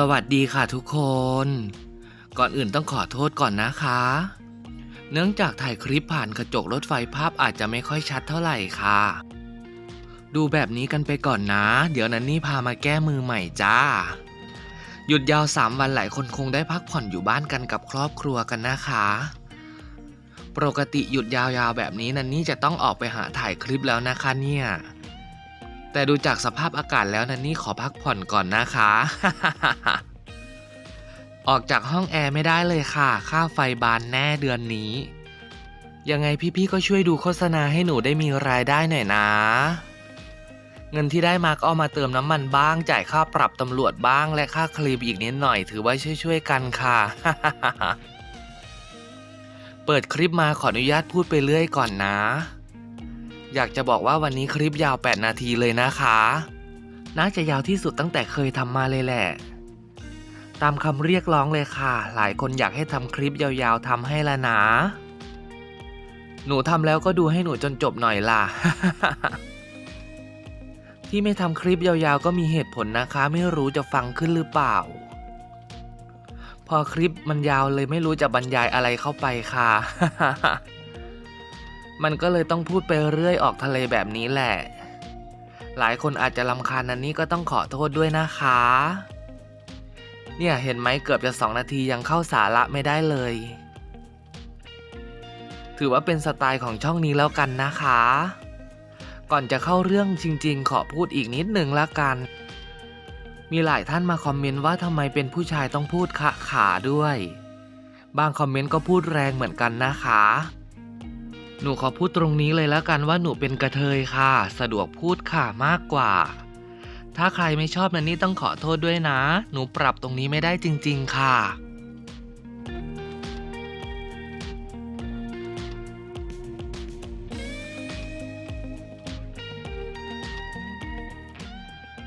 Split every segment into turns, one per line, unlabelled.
สวัสดีค่ะทุกคน ก่อนอื่นต้องขอโทษก่อนนะคะ เนื่องจากถ่ายคลิปผ่านกระจกรถไฟภาพอาจจะไม่ค่อยชัดเท่าไหร่ค่ะ ดูแบบนี้กันไปก่อนนะ เดี๋ยวนันนี่พามาแก้มือใหม่จ้า หยุดยาวสามวันหลายคนคงได้พักผ่อนอยู่บ้านกันกับครอบครัวกันนะคะ ปกติหยุดยาวๆแบบนี้นันนี่จะต้องออกไปหาถ่ายคลิปแล้วนะคะเนี่ย แต่ดูจากสภาพอากาศแล้วนันนี่ขอพักผ่อนก่อนนะคะ ออกจากห้องแอร์ไม่ได้เลยค่ะ ค่าไฟบานแน่เดือนนี้ ยังไงพี่ๆก็ช่วยดูโฆษณาให้หนูได้มีรายได้หน่อยนะ เงินที่ได้มาก็เอามาเติมน้ำมันบ้าง จ่ายค่าปรับตำรวจบ้างและค่าคลีมอีกนิดหน่อย ถือว่าช่วยๆกันค่ะ เปิดคลิปมาขออนุญาตพูดไปเรื่อยก่อนนะ อยากจะบอกว่าวันนี้คลิปยาว 8 นาทีเลยนะคะ น่าจะยาวที่สุดตั้งแต่เคยทำมาเลยแหละ ตามคำเรียกร้องเลยค่ะ หลายคนอยากให้ทำคลิปยาวๆทำให้ละนะ หนูทำแล้วก็ดูให้หนูจนจบหน่อยล่ะ ที่ไม่ทำคลิปยาวๆ ก็มีเหตุผลนะคะ ไม่รู้จะฟังขึ้นหรือเปล่า พอคลิปมันยาวเลยไม่รู้จะบรรยายอะไรเข้าไปค่ะ มันก็เลยต้องพูดไปเรื่อยออกทะเลแบบนี้แหละ หลายคนอาจจะลำคาญนันนี่ก็ต้องขอโทษด้วยนะคะ เนี่ยเห็นไหมเกือบจะสองนาทียังเข้าสาระไม่ได้เลย ถือว่าเป็นสไตล์ของช่องนี้แล้วกันนะคะ ก่อนจะเข้าเรื่องจริง ๆ ขอพูดอีกนิดหนึ่งละกัน มีหลายท่านมาคอมเมนต์ว่าทำไมเป็นผู้ชายต้องพูดขะขาด้วย บางคอมเมนต์ก็พูดแรงเหมือนกันนะคะ หนูขอพูดตรงนี้เลยแล้วกันว่าหนูเป็นกระเทยค่ะ สะดวกพูดค่ะมากกว่า ถ้าใครไม่ชอบนันนี่ต้องขอโทษด้วยนะ หนูปรับตรงนี้ไม่ได้จริง ๆ ค่ะ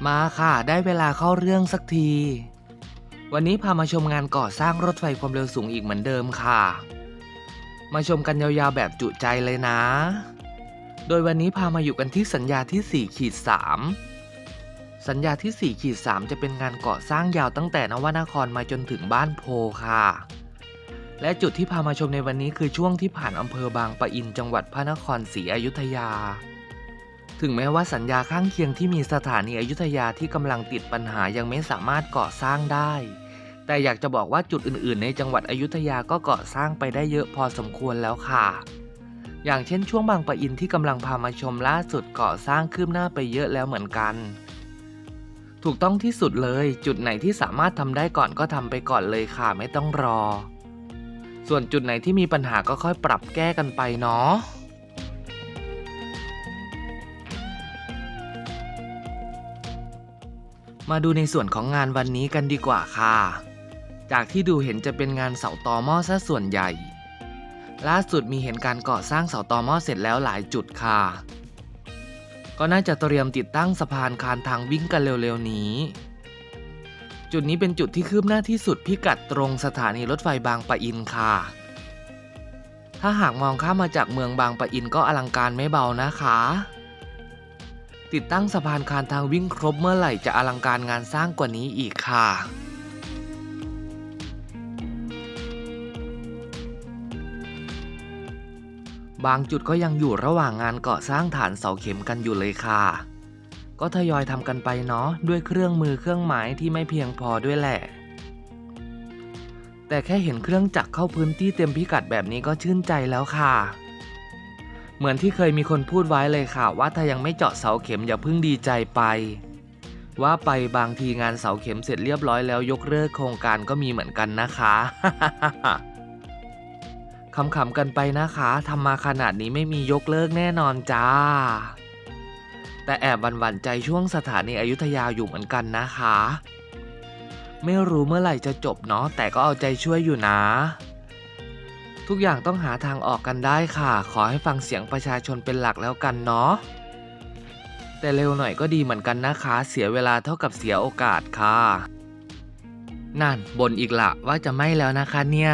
มาค่ะ ได้เวลาเข้าเรื่องสักที วันนี้พามาชมงานก่อสร้างรถไฟความเร็วสูงอีกเหมือนเดิมค่ะ มาชมกันยาวๆแบบจุใจเลยนะ โดยวันนี้พามาอยู่กันที่สัญญาที่4ขีด3สัญญาที่4ขีด3จะเป็นงานก่อสร้างยาวตั้งแต่นวนครมาจนถึงบ้านโพค่ะ และจุดที่พามาชมในวันนี้คือช่วงที่ผ่านอำเภอบางปะอินจังหวัดพระนครศรีอยุธยา ถึงแม้ว่าสัญญาข้างเคียงที่มีสถานีอยุธยาที่กำลังติดปัญหายังไม่สามารถก่อสร้างได้ แต่อยากจะบอกว่าจุดอื่นๆ ในจังหวัดอยุธยาก็ก่อสร้างไปได้เยอะพอสมควรแล้วค่ะ อย่างเช่นช่วงบางปะอินที่กำลังพามาชมล่าสุดก่อสร้างคืบหน้าไปเยอะแล้วเหมือนกัน ถูกต้องที่สุดเลย จุดไหนที่สามารถทำได้ก่อนก็ทำไปก่อนเลยค่ะไม่ต้องรอ ส่วนจุดไหนที่มีปัญหาก็ค่อยปรับแก้กันไปเนาะมาดูในส่วนของงานวันนี้กันดีกว่าค่ะ จากที่ดูเห็นจะเป็นงานเสาตอหม้อซะส่วนใหญ่ ล่าสุดมีเห็นการก่อสร้างเสาตอหม้อเสร็จแล้วหลายจุดค่ะ ก็น่าจะเตรียมติดตั้งสะพานคานทางวิ่งกันเร็วๆนี้ จุดนี้เป็นจุดที่คืบหน้าที่สุดพิกัดตรงสถานีรถไฟบางปะอินค่ะ ถ้าหากมองข้ามมาจากเมืองบางปะอินก็อลังการไม่เบานะคะ ติดตั้งสะพานคานทางวิ่งครบเมื่อไหร่จะอลังการงานสร้างกว่านี้อีกค่ะ บางจุดก็ยังอยู่ระหว่างงานเก่อสร้างฐานเสาเข็มกันอยู่เลยค่ะ ก็ทยอยทำกันไปเนาะด้วยเครื่องมือเครื่องหมายที่ไม่เพียงพอด้วยแหละ แต่แค่เห็นเครื่องจักรเข้าพื้นที่เต็มพิกัดแบบนี้ก็ชื่นใจแล้วค่ะ เหมือนที่เคยมีคนพูดไว้เลยค่ะ ว่าถ้ายังไม่เจาะเสาเข็มอย่าเพิ่งดีใจไป ว่าไปบางทีงานเสาเข็มเสร็จเรียบร้อยแล้วยกเลิกโครงการก็มีเหมือนกันนะคะ ขำๆกันไปนะคะทำมาขนาดนี้ไม่มียกเลิกแน่นอนจ้า แต่แอบหวันๆใจช่วงสถานีอยุธยาอยู่เหมือนกันนะคะ ไม่รู้เมื่อไหร่จะจบเนาะแต่ก็เอาใจช่วยอยู่นะ ทุกอย่างต้องหาทางออกกันได้ค่ะ ขอให้ฟังเสียงประชาชนเป็นหลักแล้วกันเนาะแต่เร็วหน่อยก็ดีเหมือนกันนะคะ เสียเวลาเท่ากับเสียโอกาสค่ะ นั่นบนอีกละว่าจะไม่แล้วนะคะเนี่ย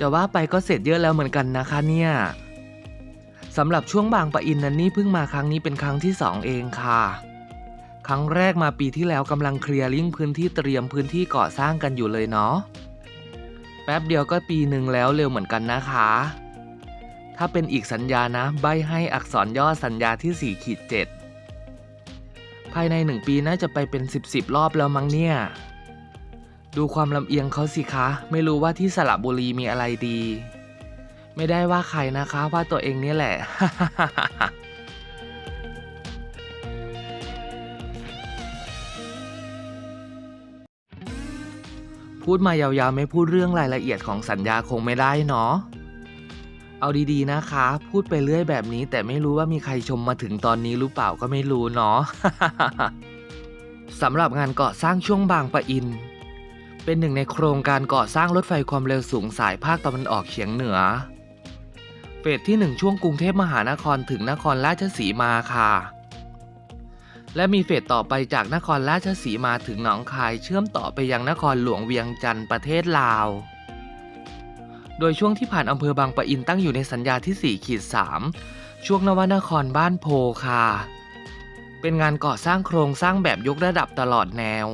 จะว่าไปก็เสร็จเยอะแล้วเหมือนกันนะคะเนี่ยสำหรับช่วงบางปะอินนันนี่เพิ่งมาครั้งนี้เป็นครั้งที่สองเองค่ะ ครั้งแรกมาปีที่แล้วกำลังเคลียร์ลิงพื้นที่เตรียมพื้นที่ก่อสร้างกันอยู่เลยเนาะแป๊บเดียวก็ปีหนึ่งแล้วเร็วเหมือนกันนะคะ ถ้าเป็นอีกสัญญานะ ใบให้อักษรย่อสัญญาที่4ขีด7ภายในหนึ่งปีน่าจะไปเป็น 10บสรอบแล้วมั้งเนี่ย ดูความลำเอียงเขาสิคะ ไม่รู้ว่าที่สระบุรีมีอะไรดี ไม่ได้ว่าใครนะคะว่าตัวเองนี่แหละ พูดมายาวๆไม่พูดเรื่องรายละเอียดของสัญญาคงไม่ได้เนาะ เอาดีๆนะคะ พูดไปเรื่อยแบบนี้แต่ไม่รู้ว่ามีใครชมมาถึงตอนนี้หรือเปล่าก็ไม่รู้เนาะ สำหรับงานก่อสร้างช่วงบางปะอิน เป็นหนึ่งในโครงการก่อสร้างรถไฟความเร็วสูงสายภาคตะวันออกเฉียงเหนือ เฟสที่ 1 ช่วงกรุงเทพมหานครถึงนครราชสีมาค่ะ และมีเฟสต่อไปจากนครราชสีมาถึงหนองคายเชื่อมต่อไปยังนครหลวงเวียงจันทร์ประเทศลาว โดยช่วงที่ผ่านอำเภอบางปะอินตั้งอยู่ในสัญญาที่4ขีด3ช่วงนวนครบ้านโพค่ะ เป็นงานก่อสร้างโครงสร้างแบบยกระดับตลอดแนว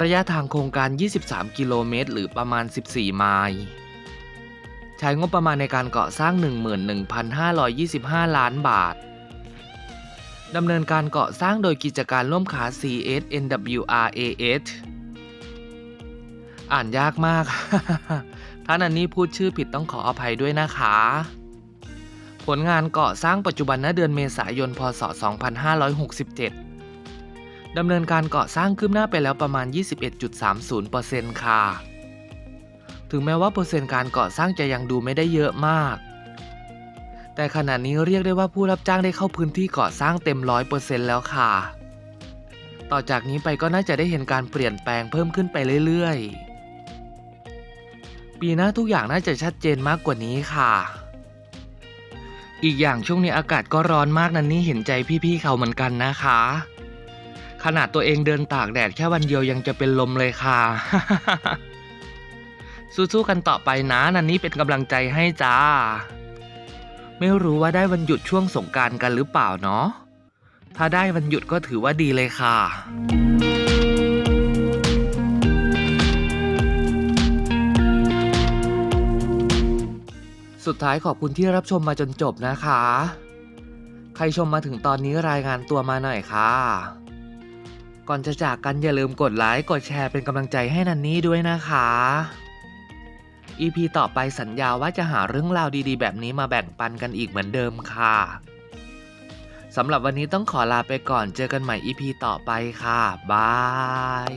ระยะทางโครงการ 23 กิโลเมตร หรือประมาณ 14 ไมล์ใช้งบประมาณในการก่อสร้าง 11,525 ล้านบาท ดำเนินการก่อสร้างโดยกิจการร่วมขา CS NWRAS อ่านยากมาก ท่านอันนี้พูดชื่อผิดต้องขออภัยด้วยนะคะ ผลงานก่อสร้างปัจจุบันณเดือนเมษายน พศ 2567 ดำเนินการก่อสร้างคืบหน้าไปแล้วประมาณ 21.30%ค่ะ ถึงแม้ว่าเปอร์เซ็นต์การก่อสร้างจะยังดูไม่ได้เยอะมาก แต่ขณะนี้เรียกได้ว่าผู้รับจ้างได้เข้าพื้นที่ก่อสร้างเต็ม 100%แล้วค่ะ ต่อจากนี้ไปก็น่าจะได้เห็นการเปลี่ยนแปลงเพิ่มขึ้นไปเรื่อยๆ ปีหน้าทุกอย่างน่าจะชัดเจนมากกว่านี้ค่ะอีกอย่างช่วงนี้อากาศก็ร้อนมากนั่นนี่เห็นใจพี่ๆเขาเหมือนกันนะคะ นาดตัวเองเดินตากแดดแค่วันเดียวยังจะเป็นลมเลยค่ะ สู้ๆกันต่อไปนะนันนี่เป็นกำลังใจให้จ้า ไม่รู้ว่าได้วันหยุดช่วงสงการกันหรือเปล่าเนาะ ถ้าได้วันหยุดก็ถือว่าดีเลยค่ะสุดท้ายขอบคุณที่รับชมมาจนจบนะคะ ใครชมมาถึงตอนนี้รายงานตัวมาหน่อยค่ะ ก่อนจะจากกันอย่าลืมกดไลค์กดแชร์เป็นกำลังใจให้นันนี่ด้วยนะคะ EP ต่อไปสัญญาว่าจะหาเรื่องราวดีๆ แบบนี้มาแบ่งปันกันอีกเหมือนเดิมค่ะสำหรับวันนี้ต้องขอลาไปก่อนเจอกันใหม่ EP ต่อไปค่ะ บาย